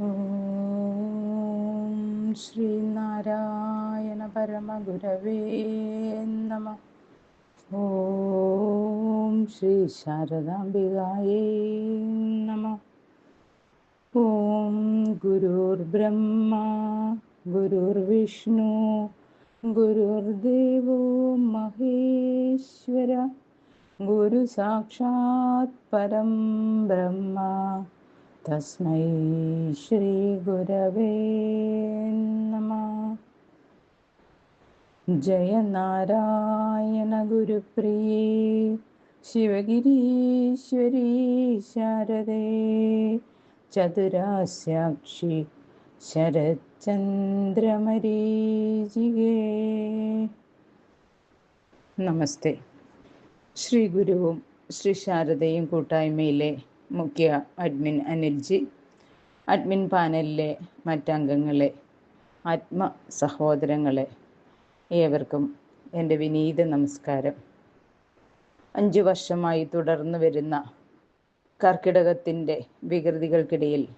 ഓം ശ്രീനാരായണ പരമഗുരവേ നമ. ഓം ശ്രീ ശാരദാംബികായേ നമ. ഓം ഗുരുർബ്രഹ്മ ഗുരുർവിഷ്ണു ഗുരുദേവോ മഹേശ്വര ഗുരു സാക്ഷാത് പരം ബ്രഹ്മ. തസ്മൈ ശ്രീ ഗുരവേ നമ ജയ നാരായണ ഗുരുപ്രിയേ ശിവഗിരീശ്വരീ ശാരദേ ചതുരാസാക്ഷി ശരചന്ദ്രമരീചികേ നമസ്തേ ശ്രീ ഗുരുവും ശ്രീ ശാരദയും കൂട്ടായ്മയിലെ മുഖ്യ അഡ്മിൻ അനിൽജി അഡ്മിൻ പാനലിലെ മറ്റംഗങ്ങളെ ആത്മ സഹോദരങ്ങളെ ഏവർക്കും എന്റെ വിനീത നമസ്കാരം. അഞ്ചു വർഷമായി തുടർന്നു വരുന്ന കർക്കിടകത്തിന്റെ വികൃതികൾക്കിടയിൽ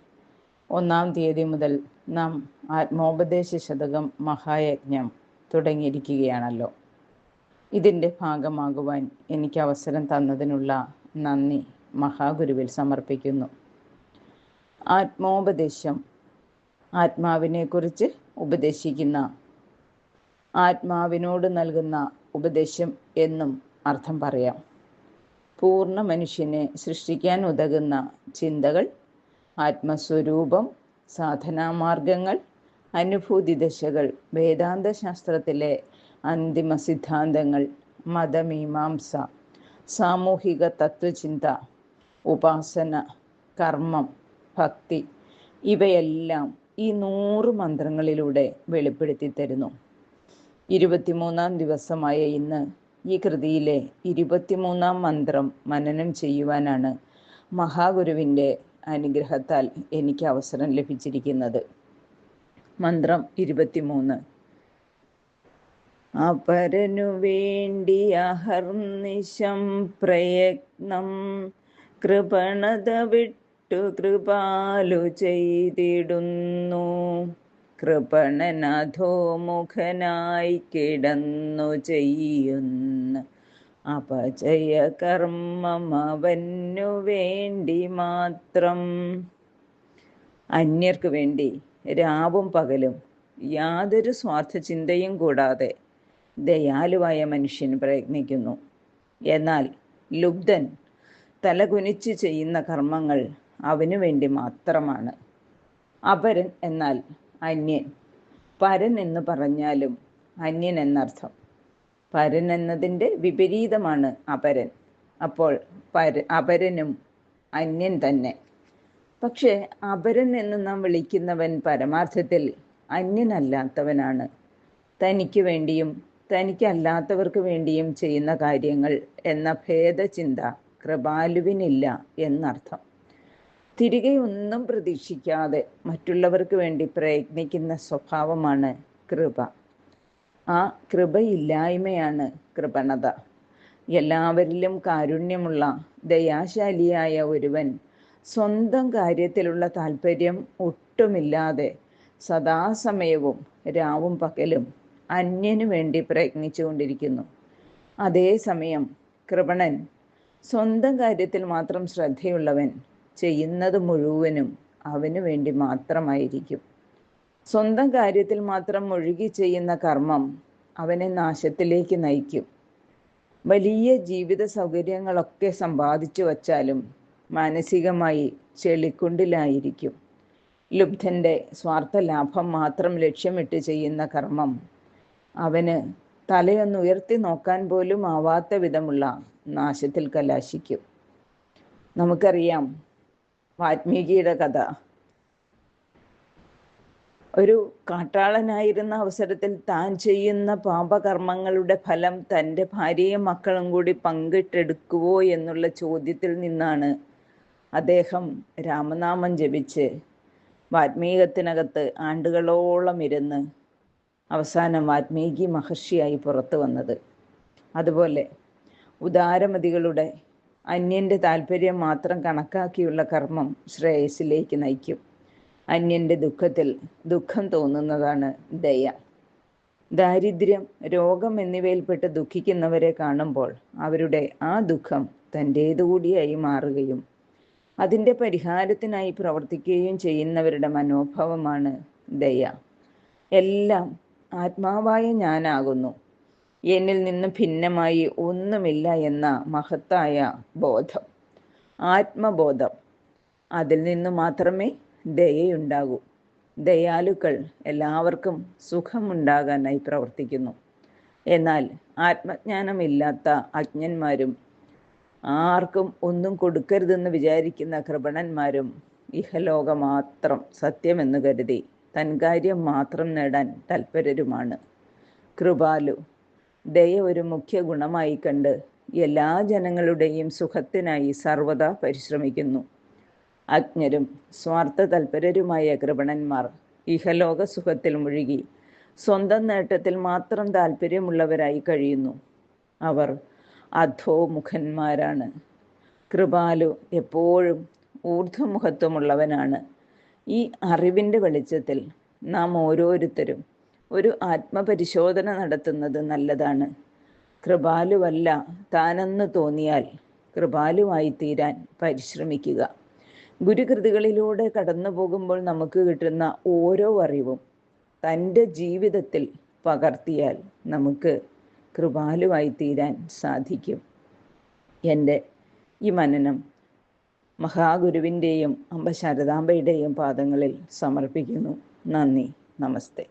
ഒന്നാം തീയതി മുതൽ നാം ആത്മോപദേശ ശതകം മഹായജ്ഞം തുടങ്ങിയിരിക്കുകയാണല്ലോ. ഇതിന്റെ ഭാഗമാകുവാൻ എനിക്ക് അവസരം തന്നതിനുള്ള നന്ദി. മഹാഗുരുവിൽ സമർപ്പിക്കുന്നു. ആത്മോപദേശം. ആത്മാവിനെക്കുറിച്ച് ഉപദേശിക്കുന്ന ആത്മാവിനോട് നൽകുന്ന ഉപദേശം എന്നും അർത്ഥം പറയാം. പൂർണ മനുഷ്യനെ സൃഷ്ടിക്കാൻ ഉതകുന്ന ചിന്തകൾ ആത്മസ്വരൂപം സാധനാമാർഗങ്ങൾ അനുഭൂതി ദശകൾ വേദാന്ത ശാസ്ത്രത്തിലെ അന്തിമ സിദ്ധാന്തങ്ങൾ മതമീമാംസ സാമൂഹിക തത്വചിന്ത ഉപാസന കർമ്മം ഭക്തി ഇവയെല്ലാം ഈ നൂറ് മന്ത്രങ്ങളിലൂടെ വെളിപ്പെടുത്തി തരുന്നു. ഇരുപത്തിമൂന്നാം ദിവസമായ ഇന്ന് ഈ കൃതിയിലെ ഇരുപത്തിമൂന്നാം മന്ത്രം മനനം ചെയ്യുവാനാണ് മഹാഗുരുവിന്റെ അനുഗ്രഹത്താൽ എനിക്ക് അവസരം ലഭിച്ചിരിക്കുന്നത്. മന്ത്രം ഇരുപത്തിമൂന്ന്. അപരനു വേണ്ടി അഹർനിശം പ്രയത്നം കൃപണത വിട്ടു കൃപാലു ചെയ്തിടുന്നു. കൃപണനധോമുഖനായി കിടന്നു ചെയ്യുന്ന അപചയ കർമ്മം അവനു വേണ്ടി മാത്രം. അന്യർക്ക് വേണ്ടി രാവും പകലും യാതൊരു സ്വാർത്ഥ ചിന്തയും കൂടാതെ ദയാലുവായ മനുഷ്യൻ പ്രയത്നിക്കുന്നു. എന്നാൽ ലുബ്ധൻ തലകുനിച്ച് ചെയ്യുന്ന കർമ്മങ്ങൾ അവനു വേണ്ടി മാത്രമാണ്. അപരൻ എന്നാൽ അന്യൻ. പരൻ എന്ന് പറഞ്ഞാലും അന്യൻ എന്നർത്ഥം. പരൻ എന്നതിന്റെ വിപരീതമാണ് അപരൻ. അപ്പോൾ പര അപരനും അന്യൻ തന്നെ. പക്ഷേ അപരൻ എന്ന് നാം വിളിക്കുന്നവൻ പരമാർത്ഥത്തിൽ അന്യനല്ലാത്തവനാണ്. തനിക്ക് വേണ്ടിയും തനിക്കല്ലാത്തവർക്ക് വേണ്ടിയും ചെയ്യുന്ന കാര്യങ്ങൾ എന്ന ഭേദചിന്ത കൃപാലുവിനില്ല എന്നർത്ഥം. തിരികെ ഒന്നും പ്രതീക്ഷിക്കാതെ മറ്റുള്ളവർക്ക് വേണ്ടി പ്രയത്നിക്കുന്ന സ്വഭാവമാണ് കൃപ. ആ കൃപയില്ലായ്മയാണ് കൃപണത. എല്ലാവരിലും കാരുണ്യമുള്ള ദയാശാലിയായ ഒരുവൻ സ്വന്തം കാര്യത്തിലുള്ള താല്പര്യം ഒട്ടുമില്ലാതെ സദാസമയവും രാവും പകലും അന്യനു വേണ്ടി പ്രയത്നിച്ചുകൊണ്ടിരിക്കുന്നു. അതേസമയം കൃപണൻ സ്വന്തം കാര്യത്തിൽ മാത്രം ശ്രദ്ധയുള്ളവൻ ചെയ്യുന്നത് മുഴുവനും അവന് വേണ്ടി മാത്രമായിരിക്കും. സ്വന്തം കാര്യത്തിൽ മാത്രം മുഴുകി ചെയ്യുന്ന കർമ്മം അവനെ നാശത്തിലേക്ക് നയിക്കും. വലിയ ജീവിത സൗകര്യങ്ങളൊക്കെ സമ്പാദിച്ചു വച്ചാലും മാനസികമായി ചെളിക്കുണ്ടിലായിരിക്കും. ലുബ്ധന്റെ സ്വാർത്ഥ ലാഭം മാത്രം ലക്ഷ്യമിട്ട് ചെയ്യുന്ന കർമ്മം അവന് തലയൊന്ന് ഉയർത്തി നോക്കാൻ പോലും ആവാത്ത വിധമുള്ള നാശത്തിൽ കലാശിക്കും. നമുക്കറിയാം വാത്മീകിയുടെ കഥ. ഒരു കാട്ടാളനായിരുന്ന അവസരത്തിൽ താൻ ചെയ്യുന്ന പാപകർമ്മങ്ങളുടെ ഫലം തന്റെ ഭാര്യയും മക്കളും കൂടി പങ്കിട്ടെടുക്കുവോ എന്നുള്ള ചോദ്യത്തിൽ നിന്നാണ് അദ്ദേഹം രാമനാമം ജപിച്ച് വാത്മീകത്തിനകത്ത് ആണ്ടുകളോളം ഇരുന്ന് അവസാനം വാത്മീകി മഹർഷിയായി പുറത്തു വന്നത്. അതുപോലെ ഉദാരമതികളുടെ അന്യന്റെ താല്പര്യം മാത്രം കണക്കാക്കിയുള്ള കർമ്മം ശ്രേയസിലേക്ക് നയിക്കും. അന്യന്റെ ദുഃഖത്തിൽ ദുഃഖം തോന്നുന്നതാണ് ദയ. ദാരിദ്ര്യം രോഗം എന്നിവയിൽപ്പെട്ട് ദുഃഖിക്കുന്നവരെ കാണുമ്പോൾ അവരുടെ ആ ദുഃഖം തന്റേതുകൂടിയായി മാറുകയും അതിന്റെ പരിഹാരത്തിനായി പ്രവർത്തിക്കുകയും ചെയ്യുന്നവരുടെ മനോഭാവമാണ് ദയ. എല്ലാം ആത്മാവായ ഞാനാകുന്നു. എന്നിൽ നിന്ന് ഭിന്നമായി ഒന്നുമില്ല എന്ന മഹത്തായ ബോധം. ആത്മബോധം. അതിൽ നിന്ന് മാത്രമേ ദയയുണ്ടാകൂ. ദയാലുക്കൾ എല്ലാവർക്കും സുഖമുണ്ടാകാനായി പ്രവർത്തിക്കുന്നു. എന്നാൽ ആത്മജ്ഞാനമില്ലാത്ത അജ്ഞന്മാരും ആർക്കും ഒന്നും കൊടുക്കരുതെന്ന് വിചാരിക്കുന്ന കൃപണന്മാരും ഇഹലോക മാത്രം സത്യമെന്ന് കരുതി തൻകാര്യം മാത്രം നേടാൻ തൽപരരുമാണ്. കൃപാലു ദയ ഒരു മുഖ്യ ഗുണമായി കണ്ട് എല്ലാ ജനങ്ങളുടെയും സുഖത്തിനായി സർവദാ പരിശ്രമിക്കുന്നു. അജ്ഞരും സ്വാർത്ഥ തൽപരരുമായ കൃപണന്മാർ ഇഹലോക സുഖത്തിൽ മുഴുകി സ്വന്തം നേട്ടത്തിൽ മാത്രം താല്പര്യമുള്ളവരായി കഴിയുന്നു. അവർ അധോമുഖന്മാരാണ്. കൃപാലു എപ്പോഴും ഊർധ്വമുഖത്വമുള്ളവനാണ് ഈ അറിവിന്റെ വെളിച്ചത്തിൽ നാം ഓരോരുത്തരും ഒരു ആത്മപരിശോധന നടത്തുന്നത് നല്ലതാണ്. കൃപാലുവല്ല താനെന്ന് തോന്നിയാൽ കൃപാലുവായി തീരാൻ പരിശ്രമിക്കുക. ഗുരുകൃതികളിലൂടെ കടന്നു പോകുമ്പോൾ നമുക്ക് കിട്ടുന്ന ഓരോ അറിവും തന്റെ ജീവിതത്തിൽ പകർത്തിയാൽ നമുക്ക് കൃപാലുവായി തീരാൻ സാധിക്കും. എന്റെ ഈ മനനം മഹാഗുരുവിന്റെയും അമ്പ ശാരദാംബയുടെയും പാദങ്ങളിൽ സമർപ്പിക്കുന്നു. നന്ദി. നമസ്തേ.